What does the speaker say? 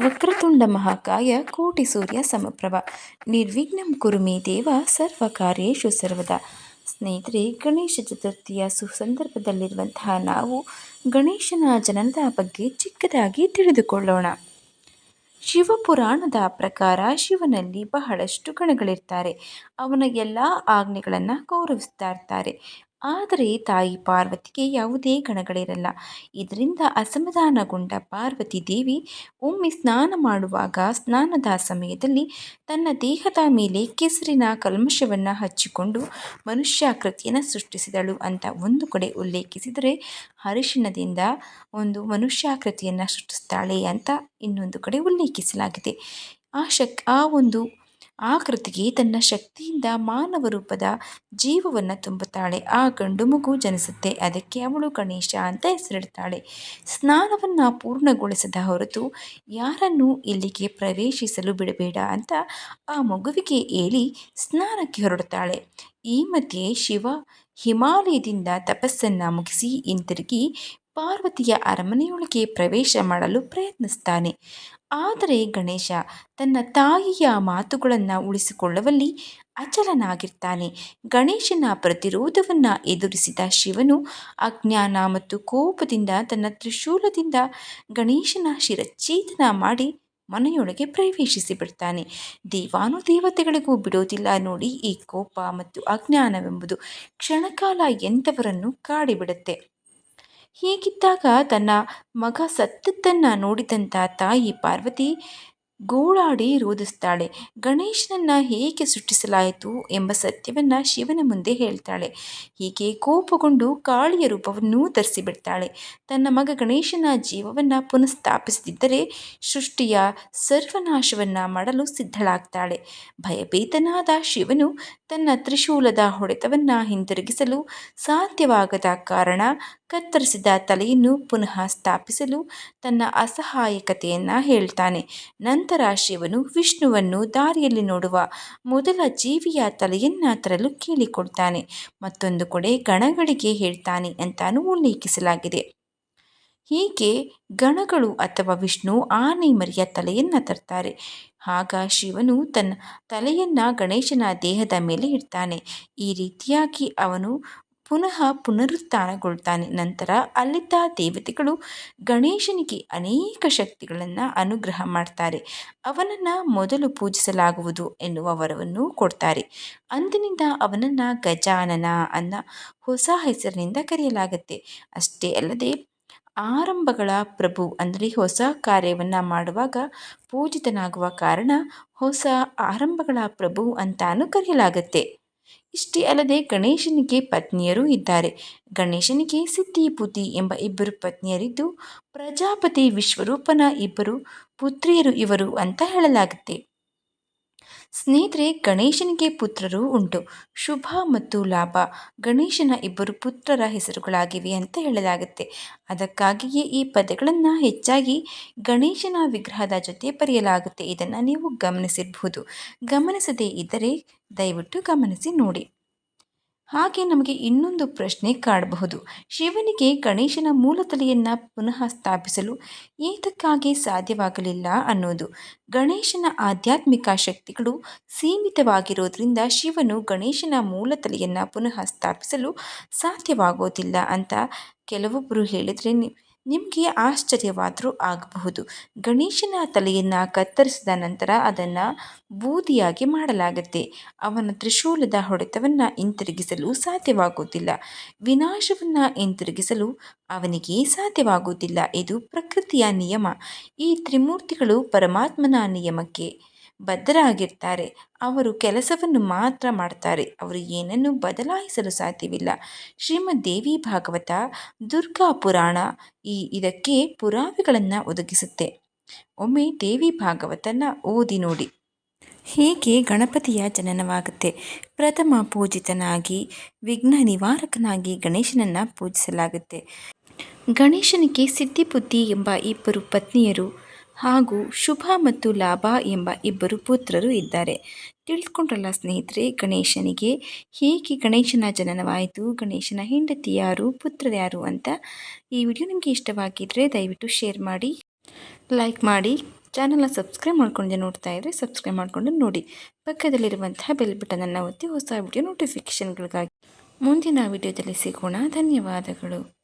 ವಕ್ರತುಂಡ ಮಹಾಕಾಯ ಕೋಟಿ ಸೂರ್ಯ ಸಮಪ್ರಭ. ನಿರ್ವಿಘ್ನಂ ಕುರುಮೇ ದೇವ ಸರ್ವ ಕಾರ್ಯೇಶು ಸರ್ವದ. ಸ್ನೇಹಿತರೆ, ಗಣೇಶ ಚತುರ್ಥಿಯ ಸುಸಂದರ್ಭದಲ್ಲಿರುವಂತಹ ನಾವು ಗಣೇಶನ ಜನನದ ಬಗ್ಗೆ ಚಿಕ್ಕದಾಗಿ ತಿಳಿದುಕೊಳ್ಳೋಣ. ಶಿವಪುರಾಣದ ಪ್ರಕಾರ ಶಿವನಲ್ಲಿ ಬಹಳಷ್ಟು ಗಣಗಳಿರ್ತಾರೆ. ಅವನ ಎಲ್ಲ ಆಜ್ಞೆಗಳನ್ನು ಗೌರವಿಸ್ತಾ ಇರ್ತಾರೆ. ಆದರೆ ತಾಯಿ ಪಾರ್ವತಿಗೆ ಯಾವುದೇ ಗಣಗಳಿರಲ್ಲ. ಇದರಿಂದ ಅಸಮಾಧಾನಗೊಂಡ ಪಾರ್ವತಿ ದೇವಿ ಒಮ್ಮೆ ಸ್ನಾನ ಮಾಡುವಾಗ ಸ್ನಾನದ ಸಮಯದಲ್ಲಿ ತನ್ನ ದೇಹದ ಮೇಲೆ ಕೆಸರಿನ ಕಲ್ಮಶವನ್ನು ಹಚ್ಚಿಕೊಂಡು ಮನುಷ್ಯಾಕೃತಿಯನ್ನು ಸೃಷ್ಟಿಸಿದಳು ಅಂತ ಒಂದು ಕಡೆ ಉಲ್ಲೇಖಿಸಿದರೆ ಅರಿಶಿಣದಿಂದ ಒಂದು ಮನುಷ್ಯಾಕೃತಿಯನ್ನು ಸೃಷ್ಟಿಸ್ತಾಳೆ ಅಂತ ಇನ್ನೊಂದು ಕಡೆ ಉಲ್ಲೇಖಿಸಲಾಗಿದೆ. ಆ ಶಕ್, ಆ ಒಂದು ಆಕೃತಿಗೆ ತನ್ನ ಶಕ್ತಿಯಿಂದ ಮಾನವ ರೂಪದ ಜೀವವನ್ನು ತುಂಬುತ್ತಾಳೆ. ಆ ಗಂಡು ಮಗು ಜನಿಸುತ್ತೆ. ಅದಕ್ಕೆ ಅವಳು ಗಣೇಶ ಅಂತ ಹೆಸರಿಡ್ತಾಳೆ. ಸ್ನಾನವನ್ನು ಪೂರ್ಣಗೊಳಿಸದ ಹೊರತು ಯಾರನ್ನು ಇಲ್ಲಿಗೆ ಪ್ರವೇಶಿಸಲು ಬಿಡಬೇಡ ಅಂತ ಆ ಮಗುವಿಗೆ ಹೇಳಿ ಸ್ನಾನಕ್ಕೆ ಹೊರಡುತ್ತಾಳೆ. ಈ ಮಧ್ಯೆ ಶಿವ ಹಿಮಾಲಯದಿಂದ ತಪಸ್ಸನ್ನು ಮುಗಿಸಿ ಹಿಂತಿರುಗಿ ಪಾರ್ವತಿಯ ಅರಮನೆಯೊಳಗೆ ಪ್ರವೇಶ ಮಾಡಲು ಪ್ರಯತ್ನಿಸ್ತಾನೆ. ಆದರೆ ಗಣೇಶ ತನ್ನ ತಾಯಿಯ ಮಾತುಗಳನ್ನು ಉಳಿಸಿಕೊಳ್ಳುವಲ್ಲಿ ಅಚಲನಾಗಿರ್ತಾನೆ. ಗಣೇಶನ ಪ್ರತಿರೋಧವನ್ನು ಎದುರಿಸಿದ ಶಿವನು ಅಜ್ಞಾನ ಮತ್ತು ಕೋಪದಿಂದ ತನ್ನ ತ್ರಿಶೂಲದಿಂದ ಗಣೇಶನ ಶಿರಚ್ಛೇದನ ಮಾಡಿ ಮನೆಯೊಳಗೆ ಪ್ರವೇಶಿಸಿ ಬಿಡ್ತಾನೆ. ದೇವಾನು ದೇವತೆಗಳಿಗೂ ಬಿಡೋದಿಲ್ಲ ನೋಡಿ ಈ ಕೋಪ ಮತ್ತು ಅಜ್ಞಾನವೆಂಬುದು ಕ್ಷಣಕಾಲ ಎಂಥವರನ್ನು ಕಾಡಿಬಿಡುತ್ತೆ. ಹೀಗಿದ್ದಾಗ ತನ್ನ ಮಗ ಸತ್ತದ್ದನ್ನು ನೋಡಿದಂಥ ತಾಯಿ ಪಾರ್ವತಿ ಗೋಳಾಡಿ ರೋಧಿಸ್ತಾಳೆ. ಗಣೇಶನನ್ನು ಹೇಗೆ ಸೃಷ್ಟಿಸಲಾಯಿತು ಎಂಬ ಸತ್ಯವನ್ನು ಶಿವನ ಮುಂದೆ ಹೇಳ್ತಾಳೆ. ಹೀಗೆ ಕೋಪಗೊಂಡು ಕಾಳಿಯ ರೂಪವನ್ನು ಧರಿಸಿಬಿಡ್ತಾಳೆ. ತನ್ನ ಮಗ ಗಣೇಶನ ಜೀವವನ್ನು ಪುನಃಸ್ಥಾಪಿಸದಿದ್ದರೆ ಸೃಷ್ಟಿಯ ಸರ್ವನಾಶವನ್ನು ಮಾಡಲು ಸಿದ್ಧಳಾಗ್ತಾಳೆ. ಭಯಭೀತನಾದ ಶಿವನು ತನ್ನ ತ್ರಿಶೂಲದ ಹೊಡೆತವನ್ನು ಹಿಂದಿರುಗಿಸಲು ಸಾಧ್ಯವಾಗದ ಕಾರಣ ಕತ್ತರಿಸಿದ ತಲೆಯನ್ನು ಪುನಃ ಸ್ಥಾಪಿಸಲು ತನ್ನ ಅಸಹಾಯಕತೆಯನ್ನು ಹೇಳ್ತಾನೆ. ನಂತರ ಶಿವನು ವಿಷ್ಣುವನ್ನು ದಾರಿಯಲ್ಲಿ ನೋಡುವ ಮೊದಲ ಜೀವಿಯ ತಲೆಯನ್ನು ತರಲು ಕೇಳಿಕೊಡ್ತಾನೆ. ಮತ್ತೊಂದು ಕಡೆ ಗಣಗಳಿಗೆ ಹೇಳ್ತಾನೆ ಅಂತಾನು ಉಲ್ಲೇಖಿಸಲಾಗಿದೆ. ಹೀಗೆ ಗಣಗಳು ಅಥವಾ ವಿಷ್ಣು ಆನೆ ಮರಿಯ ತಲೆಯನ್ನು ತರ್ತಾರೆ. ಆಗ ಶಿವನು ತನ್ನ ತಲೆಯನ್ನು ಗಣೇಶನ ದೇಹದ ಮೇಲೆ ಇಡ್ತಾನೆ. ಈ ರೀತಿಯಾಗಿ ಅವನು ಪುನಃ ಪುನರುತ್ಥಾನಗೊಳ್ತಾನೆ. ನಂತರ ಅಲ್ಲಿದ್ದ ದೇವತೆಗಳು ಗಣೇಶನಿಗೆ ಅನೇಕ ಶಕ್ತಿಗಳನ್ನು ಅನುಗ್ರಹ ಮಾಡ್ತಾರೆ. ಅವನನ್ನು ಮೊದಲು ಪೂಜಿಸಲಾಗುವುದು ಎನ್ನುವ ವರವನ್ನು ಕೊಡ್ತಾರೆ. ಅಂದಿನಿಂದ ಅವನನ್ನು ಗಜಾನನ ಅನ್ನ ಹೊಸ ಹೆಸರಿನಿಂದ ಕರೆಯಲಾಗುತ್ತೆ. ಅಷ್ಟೇ ಅಲ್ಲದೆ ಆರಂಭಗಳ ಪ್ರಭು ಅಂದರೆ ಹೊಸ ಕಾರ್ಯವನ್ನು ಮಾಡುವಾಗ ಪೂಜಿತನಾಗುವ ಕಾರಣ ಹೊಸ ಆರಂಭಗಳ ಪ್ರಭು ಅಂತಾನು ಕರೆಯಲಾಗುತ್ತೆ. ಇಷ್ಟೇ ಅಲ್ಲದೆ ಗಣೇಶನಿಗೆ ಪತ್ನಿಯರು ಇದ್ದಾರೆ. ಗಣೇಶನಿಗೆ ಸಿದ್ಧಿಪುತಿ ಎಂಬ ಇಬ್ಬರು ಪತ್ನಿಯರಿದ್ದು, ಪ್ರಜಾಪತಿ ವಿಶ್ವರೂಪನ ಇಬ್ಬರು ಪುತ್ರಿಯರು ಇವರು ಅಂತ ಹೇಳಲಾಗುತ್ತೆ. ಸ್ನೇಹಿತರೆ, ಗಣೇಶನಿಗೆ ಪುತ್ರರು ಉಂಟು. ಶುಭ ಮತ್ತು ಲಾಭ. ಗಣೇಶನ ಇಬ್ಬರು ಪುತ್ರರ ಹೆಸರುಗಳಾಗಿವೆ ಅಂತ ಹೇಳಲಾಗುತ್ತೆ. ಅದಕ್ಕಾಗಿಯೇ ಈ ಪದಗಳನ್ನು ಹೆಚ್ಚಾಗಿ ಗಣೇಶನ ವಿಗ್ರಹದ ಜೊತೆ ಬರೆಯಲಾಗುತ್ತೆ. ಇದನ್ನು ನೀವು ಗಮನಿಸಿರಬಹುದು ಗಮನಿಸದೇ ಇದ್ದರೆ ದಯವಿಟ್ಟು ಗಮನಿಸಿ ನೋಡಿ. ಹಾಗೆ ನಮಗೆ ಇನ್ನೊಂದು ಪ್ರಶ್ನೆ ಕಾಡಬಹುದು. ಶಿವನಿಗೆ ಗಣೇಶನ ಮೂಲ ತಲೆಯನ್ನು ಪುನಃ ಸ್ಥಾಪಿಸಲು ಏತಕ್ಕಾಗಿ ಸಾಧ್ಯವಾಗಲಿಲ್ಲ ಅನ್ನೋದು. ಗಣೇಶನ ಆಧ್ಯಾತ್ಮಿಕ ಶಕ್ತಿಗಳು ಸೀಮಿತವಾಗಿರೋದ್ರಿಂದ ಶಿವನು ಗಣೇಶನ ಮೂಲ ತಲೆಯನ್ನು ಪುನಃ ಸ್ಥಾಪಿಸಲು ಸಾಧ್ಯವಾಗೋದಿಲ್ಲ ಅಂತ ಕೆಲವೊಬ್ಬರು ಹೇಳಿದರೆ ನಿಮಗೆ ಆಶ್ಚರ್ಯವಾದರೂ ಆಗಬಹುದು. ಗಣೇಶನ ತಲೆಯನ್ನು ಕತ್ತರಿಸಿದ ನಂತರ ಅದನ್ನು ಬೂದಿಯಾಗಿ ಮಾಡಲಾಗುತ್ತೆ. ಅವನ ತ್ರಿಶೂಲದ ಹೊಡೆತವನ್ನು ಹಿಂತಿರುಗಿಸಲು ಸಾಧ್ಯವಾಗುವುದಿಲ್ಲ. ವಿನಾಶವನ್ನು ಹಿಂತಿರುಗಿಸಲು ಅವನಿಗೆ ಸಾಧ್ಯವಾಗುವುದಿಲ್ಲ. ಇದು ಪ್ರಕೃತಿಯ ನಿಯಮ. ಈ ತ್ರಿಮೂರ್ತಿಗಳು ಪರಮಾತ್ಮನ ನಿಯಮಕ್ಕೆ ಬದ್ಧರಾಗಿರ್ತಾರೆ. ಅವರು ಕೆಲಸವನ್ನು ಮಾತ್ರ ಮಾಡ್ತಾರೆ. ಅವರು ಏನನ್ನು ಬದಲಾಯಿಸಲು ಸಾಧ್ಯವಿಲ್ಲ. ಶ್ರೀಮದ್ ದೇವಿ ಭಾಗವತ, ದುರ್ಗಾ ಪುರಾಣ ಈ ಇದಕ್ಕೆ ಪುರಾವೆಗಳನ್ನು ಒದಗಿಸುತ್ತೆ. ಒಮ್ಮೆ ದೇವಿ ಭಾಗವತನ ಓದಿ ನೋಡಿ. ಹೀಗೆ ಗಣಪತಿಯ ಜನನವಾಗುತ್ತೆ? ಪ್ರಥಮ ಪೂಜಿತನಾಗಿ, ವಿಘ್ನ ನಿವಾರಕನಾಗಿ ಗಣೇಶನನ್ನು ಪೂಜಿಸಲಾಗುತ್ತೆ. ಗಣೇಶನಿಗೆ ಸಿದ್ಧಿಬುದ್ಧಿ ಎಂಬ ಇಬ್ಬರು ಪತ್ನಿಯರು ಹಾಗೂ ಶುಭ ಮತ್ತು ಲಾಭ ಎಂಬ ಇಬ್ಬರು ಪುತ್ರರು ಇದ್ದಾರೆ. ತಿಳಿದುಕೊಂಡ್ರಲ್ಲ ಸ್ನೇಹಿತರೆ, ಗಣೇಶನಿಗೆ ಹೇಗೆ ಗಣೇಶನ ಜನನವಾಯಿತು, ಗಣೇಶನ ಹೆಂಡತಿ ಯಾರು ಪುತ್ರರು ಯಾರು ಅಂತ ಈ ವಿಡಿಯೋ ನಿಮಗೆ ಇಷ್ಟವಾಗಿದ್ದರೆ ದಯವಿಟ್ಟು ಶೇರ್ ಮಾಡಿ, ಲೈಕ್ ಮಾಡಿ, ಚಾನಲ್ನ ಸಬ್ಸ್ಕ್ರೈಬ್ ಮಾಡ್ಕೊಂಡು ನೋಡ್ತಾ ಇದ್ದರೆ ಸಬ್ಸ್ಕ್ರೈಬ್ ಮಾಡಿಕೊಂಡು ನೋಡಿ. ಪಕ್ಕದಲ್ಲಿರುವಂತಹ ಬೆಲ್ ಬಟನನ್ನು ಒತ್ತಿ ಹೊಸ ವಿಡಿಯೋ ನೋಟಿಫಿಕೇಷನ್ಗಳಿಗಾಗಿ ಮುಂದಿನ ವಿಡಿಯೋದಲ್ಲಿ ಸಿಗೋಣ. ಧನ್ಯವಾದಗಳು.